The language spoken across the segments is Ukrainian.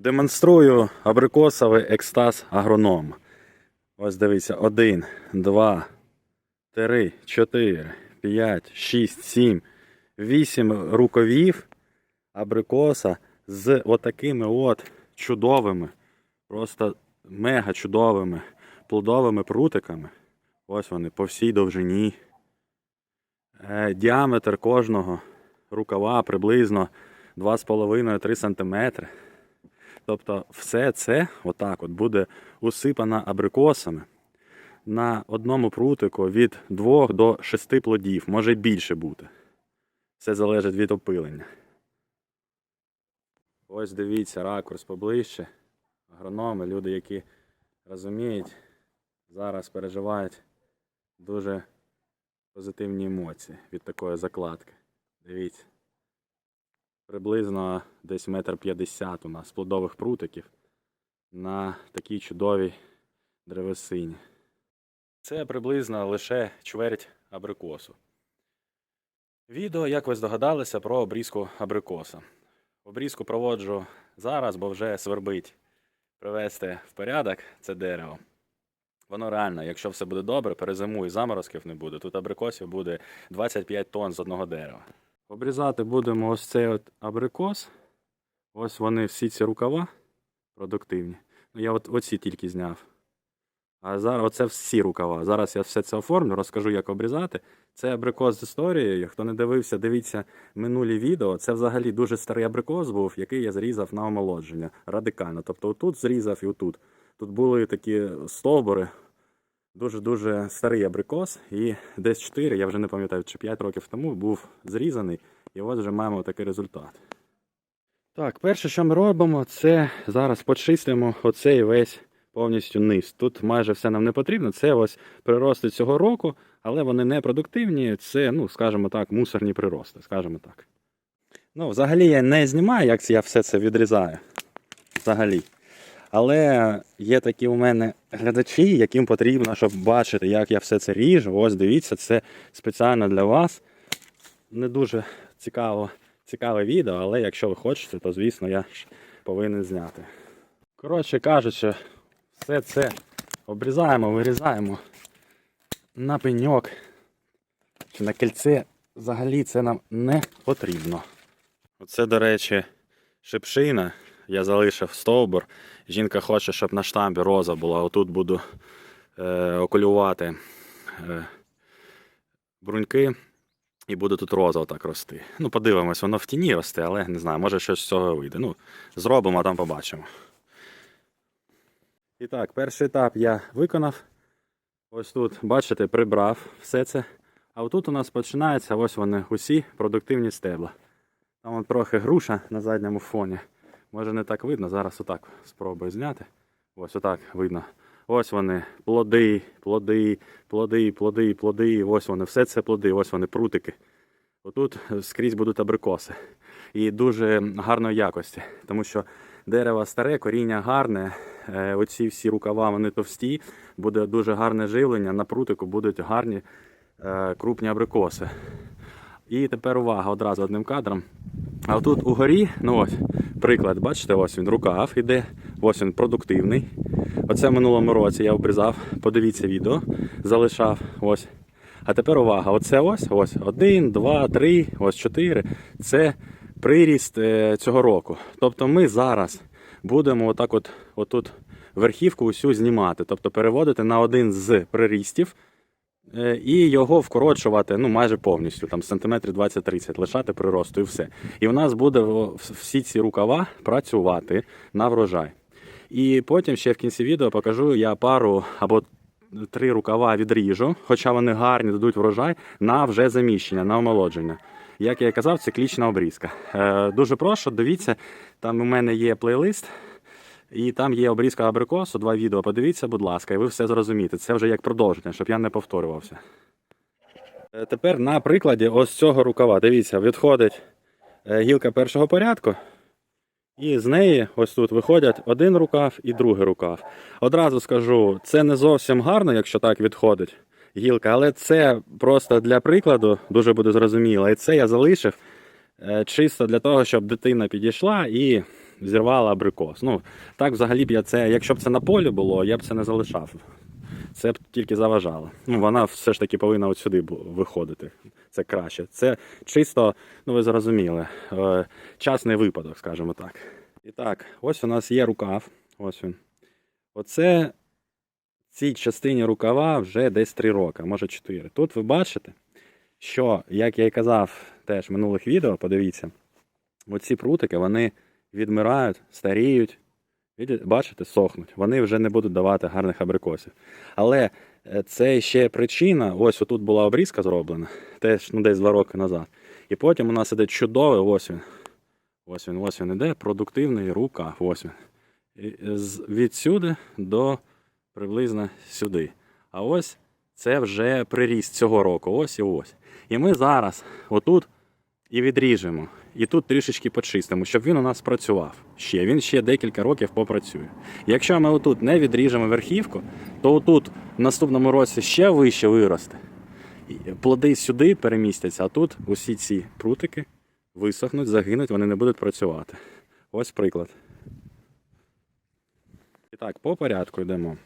Демонструю абрикосовий екстаз агроном. Ось дивіться: 1, 2, 3, 4, 5, 6, 7, 8 рукавів абрикоса з отакими от чудовими, просто мега чудовими плодовими прутиками. Ось вони по всій довжині. Е, Діаметр кожного рукава приблизно 2,5-3 см. Тобто все це отак от буде усипано абрикосами на одному прутику від 2 до 6 плодів, може більше бути. Все залежить від опилення. Ось дивіться, ракурс поближче. Агрономи, люди, які розуміють, зараз переживають дуже позитивні емоції від такої закладки. Дивіться. Приблизно десь метр п'ятдесят у нас плодових прутиків на такій чудовій древесині. Це приблизно лише чверть абрикосу. Відео, як ви здогадалися, про обрізку абрикоса. Обрізку проводжу зараз, бо вже свербить привести в порядок це дерево. Воно реально, якщо все буде добре, перезимує, заморозків не буде. Тут абрикосів буде 25 тонн з одного дерева. Обрізати будемо ось цей от абрикос. Ось вони всі ці рукава продуктивні. Ну, я от оці тільки зняв. А зараз оце всі рукава. Зараз я все це оформлю, розкажу, як обрізати. Це абрикос з історією. Хто не дивився, дивіться минулі відео. Це взагалі дуже старий абрикос був, який я зрізав на омолодження радикально. Тобто отут зрізав і отут. Тут були такі стовбури. Дуже-дуже старий абрикос, і десь 4, я вже не пам'ятаю, чи 5 років тому був зрізаний, і ось вже маємо такий результат. Так, перше, що ми робимо, це зараз почистимо оцей весь повністю низ. Тут майже все нам не потрібно. Це ось прирости цього року, але вони не продуктивні. Це, ну, скажімо так, мусорні прирости, скажімо так. Ну, взагалі я не знімаю, як я все це відрізаю. Взагалі. Але є такі у мене глядачі, яким потрібно, щоб бачити, як я все це ріжу. Ось дивіться, це спеціально для вас. Не дуже цікаво, цікаве відео, але якщо ви хочете, то звісно я повинен зняти. Коротше кажучи, все це обрізаємо, вирізаємо на пеньок чи на кільце. Взагалі це нам не потрібно. Оце, до речі, шипшина. Я залишив стовбур. Жінка хоче, щоб на штамбі роза була. Отут буду е, окулювати е, бруньки і буде тут роза отак рости. Ну, подивимось, воно в тіні росте, але не знаю, може щось з цього вийде. Ну, зробимо, а там побачимо. І так, перший етап я виконав. Ось тут, бачите, прибрав все це. А отут у нас починається ось вони усі продуктивні стебла. Там от трохи груша на задньому фоні. Може не так видно, зараз отак спробую зняти. Ось отак видно. Ось вони, плоди, плоди, плоди, плоди, плоди. Ось вони, все це плоди, ось вони, прутики. Отут скрізь будуть абрикоси. І дуже гарної якості, тому що дерево старе, коріння гарне, е, оці всі рукава вони товсті, буде дуже гарне живлення, на прутику будуть гарні е, крупні абрикоси. І тепер увага одразу одним кадром. А отут угорі, ну ось, приклад, бачите, ось він рукав іде, ось він продуктивний. Оце в минулому році я обрізав, подивіться відео, залишав ось. А тепер увага, оце ось, ось, один, два, три, ось чотири. Це приріст е, цього року. Тобто ми зараз будемо отак от, отут верхівку усю знімати, тобто переводити на один з прирістів. Е, і його вкорочувати ну, майже повністю, там сантиметрів 20-30, лишати приросту і все. І в нас буде всі ці рукава працювати на врожай. І потім ще в кінці відео покажу я пару або три рукава відріжу, хоча вони гарні, дадуть врожай, на вже заміщення, на омолодження. Як я казав, циклічна обрізка. Е, дуже прошу, дивіться, там у мене є плейлист. І там є обрізка абрикосу, два відео. Подивіться, будь ласка, і ви все зрозумієте. Це вже як продовження, щоб я не повторювався. Е, Тепер на прикладі ось цього рукава. Дивіться, відходить е, гілка першого порядку. І з неї ось тут виходять один рукав і другий рукав. Одразу скажу, це не зовсім гарно, якщо так відходить гілка, але це просто для прикладу дуже буде зрозуміло. І це я залишив е, чисто для того, щоб дитина підійшла і зірвала абрикос. Ну, так взагалі б я це, якщо б це на полі було, я б це не залишав. Це б тільки заважало. Ну, вона все ж таки повинна от сюди виходити. Це краще. Це чисто, ну ви зрозуміли, е, частний випадок, скажімо так. І так, ось у нас є рукав. Ось він. Оце цій частині рукава вже десь 3 роки, може 4. Тут ви бачите, що, як я і казав теж в минулих відео, подивіться, оці прутики вони відмирають, старіють, бачите, сохнуть. Вони вже не будуть давати гарних абрикосів. Але е, це ще причина. Ось отут була обрізка зроблена, теж ну, десь два роки назад. І потім у нас іде чудовий, ось він. Ось він, ось він іде, продуктивний рукав. Ось він. Відсюди до приблизно сюди. А ось це вже приріст цього року. Ось і ось. І ми зараз отут і відріжемо. І тут трішечки почистимо, щоб він у нас працював ще. Він ще декілька років попрацює. Якщо ми отут не відріжемо верхівку, то отут в наступному році ще вище виросте. Плоди сюди перемістяться, а тут усі ці прутики висохнуть, загинуть, вони не будуть працювати. Ось приклад. І так, по порядку йдемо.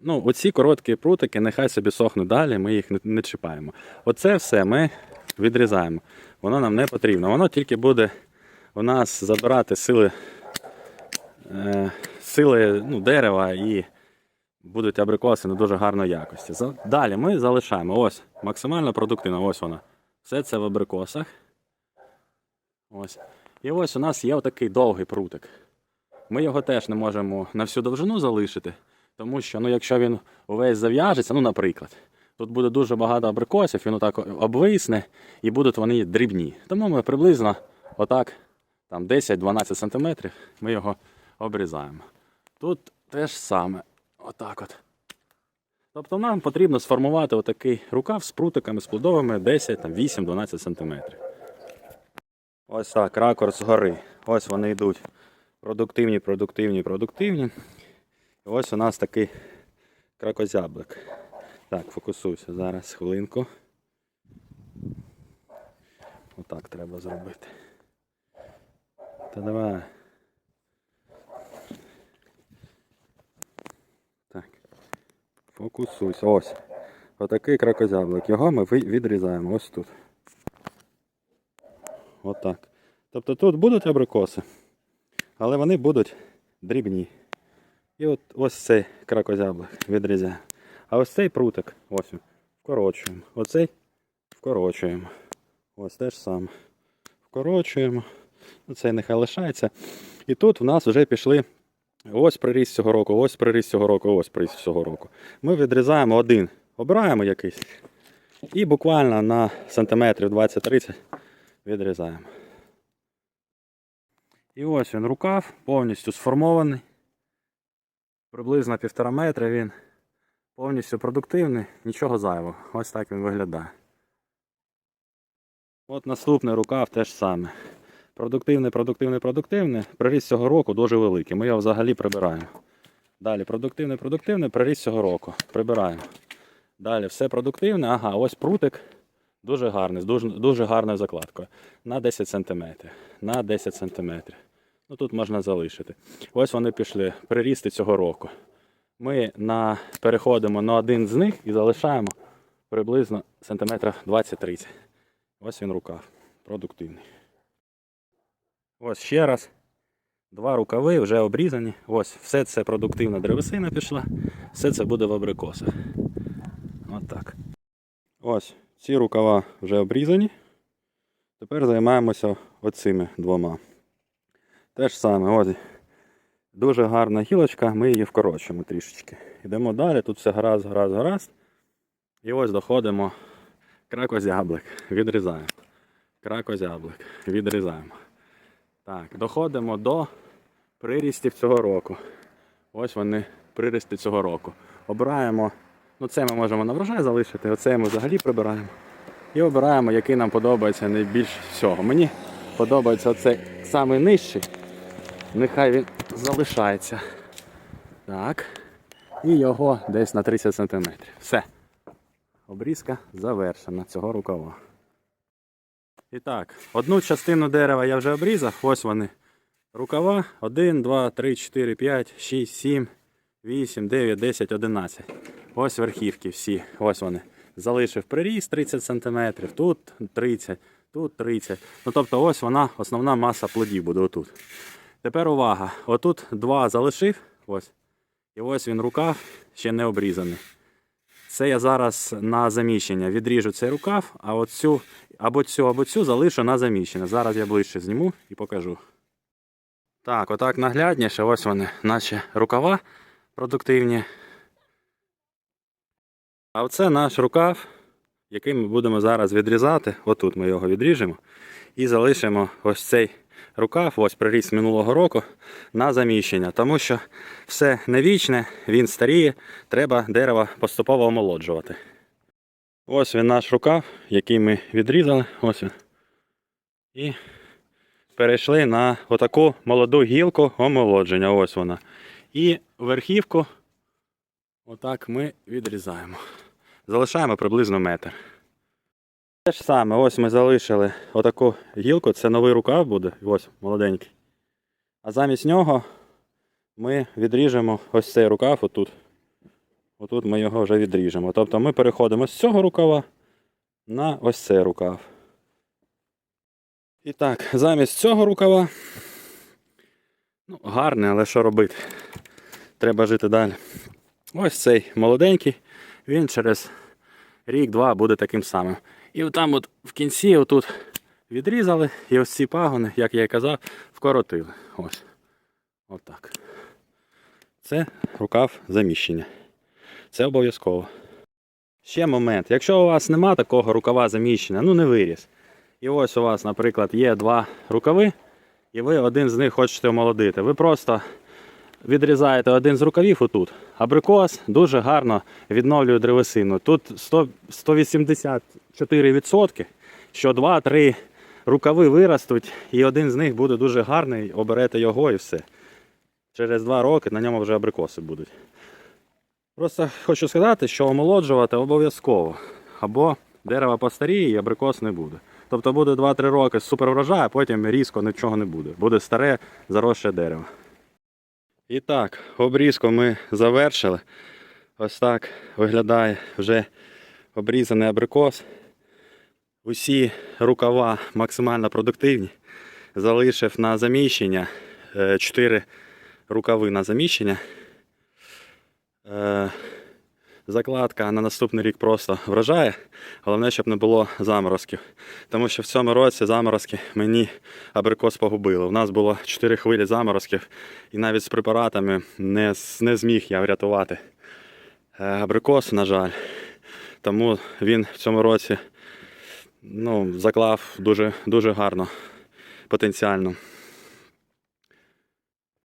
Ну, оці короткі прутики, нехай собі сохнуть далі, ми їх не, чіпаємо. Оце все ми відрізаємо. Воно нам не потрібно. Воно тільки буде у нас забирати сили, е, сили ну, дерева і будуть абрикоси не дуже гарної якості. Далі ми залишаємо ось максимально продуктивно. Ось вона. Все це в абрикосах. Ось. І ось у нас є отакий довгий прутик. Ми його теж не можемо на всю довжину залишити, тому що ну, якщо він увесь зав'яжеться, ну, наприклад, тут буде дуже багато абрикосів, він отак обвисне і будуть вони дрібні. Тому ми приблизно отак, там 10-12 см ми його обрізаємо. Тут теж саме, отак от. Тобто нам потрібно сформувати отакий рукав з прутиками, з плодовими 10-8-12 см. Ось так, ракурс згори. Ось вони йдуть. Продуктивні, продуктивні, продуктивні. І ось у нас такий кракозяблик. Так, фокусуйся зараз, хвилинку. Отак треба зробити. Та давай. Так. Фокусуйся. Ось. Отакий кракозяблик. Його ми відрізаємо ось тут. Отак. Тобто тут будуть абрикоси, але вони будуть дрібні. І от ось цей кракозяблик відрізаємо. А ось цей прутик, ось вкорочуємо. Оцей вкорочуємо. Ось те ж саме. Вкорочуємо. Ну, Цей нехай лишається. І тут в нас вже пішли ось приріст цього року, ось приріст цього року, ось приріст цього року. Ми відрізаємо один, обираємо якийсь. І буквально на сантиметрів 20-30 відрізаємо. І ось він рукав, повністю сформований. Приблизно півтора метра він повністю продуктивний, нічого зайвого. Ось так він виглядає. От наступний рукав теж саме. Продуктивний, продуктивний, продуктивний. Приріст цього року дуже великий. Ми його взагалі прибираємо. Далі продуктивний, продуктивний, приріст цього року. Прибираємо. Далі все продуктивне. Ага, ось прутик. Дуже гарний, з дуже, дуже гарною закладкою. На 10 см. На 10 см. Ну тут можна залишити. Ось вони пішли. Прирісти цього року. Ми на, переходимо на один з них і залишаємо приблизно сантиметрів 20-30. Ось він рукав. Продуктивний. Ось ще раз. Два рукави вже обрізані. Ось все це продуктивна древесина пішла. Все це буде в абрикосах. От так. Ось ці рукава вже обрізані. Тепер займаємося оцими двома. Те ж саме, ось дуже гарна гілочка, ми її вкорочуємо трішечки. Йдемо далі, тут все гаразд, гаразд, гаразд. І ось доходимо кракозяблик, відрізаємо. Кракозяблик, відрізаємо. Так, доходимо до прирістів цього року. Ось вони, прирісти цього року. Обираємо, ну це ми можемо на врожай залишити, оце ми взагалі прибираємо. І обираємо, який нам подобається найбільш всього. Мені подобається оцей самий. Нехай він залишається. Так. І його десь на 30 см. Все. Обрізка завершена цього рукава. І так, одну частину дерева я вже обрізав, ось вони Рукава 1, 2, 3, 4, 5, 6, 7, 8, 9, 10, 11. Ось верхівки всі. Ось вони. Залишив приріст 30 см, тут 30, тут 30. Ну тобто ось вона, основна маса плодів буде отут. Тепер увага. Отут два залишив. Ось. І ось він рукав, ще не обрізаний. Це я зараз на заміщення. Відріжу цей рукав, а от цю або цю, або цю залишу на заміщення. Зараз я ближче зніму і покажу. Так, отак наглядніше, ось вони, наче рукава продуктивні. А оце наш рукав, який ми будемо зараз відрізати. Отут ми його відріжемо. І залишимо ось цей рукав, ось приріс минулого року, на заміщення. Тому що все не вічне, він старіє, треба дерево поступово омолоджувати. Ось він наш рукав, який ми відрізали. Ось він. І перейшли на отаку молоду гілку омолодження. Ось вона. І верхівку отак ми відрізаємо. Залишаємо приблизно метр. Те ж саме, ось ми залишили отаку гілку, це новий рукав буде, ось молоденький. А замість нього ми відріжемо ось цей рукав отут. Отут ми його вже відріжемо. Тобто ми переходимо з цього рукава на ось цей рукав. І так, замість цього рукава. Ну, гарний, але що робити? Треба жити далі. Ось цей молоденький, він через рік-два буде таким самим. І отам от в кінці отут відрізали, і ось ці пагони, як я і казав, вкоротили. Ось. Отак. Це рукав заміщення. Це обов'язково. Ще момент. Якщо у вас нема такого рукава заміщення, ну не виріс. І ось у вас, наприклад, є два рукави, і ви один з них хочете омолодити. Ви просто відрізаєте один з рукавів отут. Абрикос дуже гарно відновлює древесину. Тут 100, 184%, що 2-3 рукави виростуть, і один з них буде дуже гарний, оберете його і все. Через 2 роки на ньому вже абрикоси будуть. Просто хочу сказати, що омолоджувати обов'язково. Або дерево постаріє і абрикос не буде. Тобто буде 2-3 роки супер врожай, а потім різко нічого не буде. Буде старе заросше дерево. І так, обрізку ми завершили. Ось так виглядає вже обрізаний абрикос. Усі рукава максимально продуктивні. Залишив на заміщення 4 рукави на заміщення. Закладка на наступний рік просто вражає. Головне, щоб не було заморозків. Тому що в цьому році заморозки мені абрикос погубили. У нас було 4 хвилі заморозків, і навіть з препаратами не, не зміг я врятувати е, абрикос, на жаль. Тому він в цьому році ну, заклав дуже, дуже гарно, потенціально.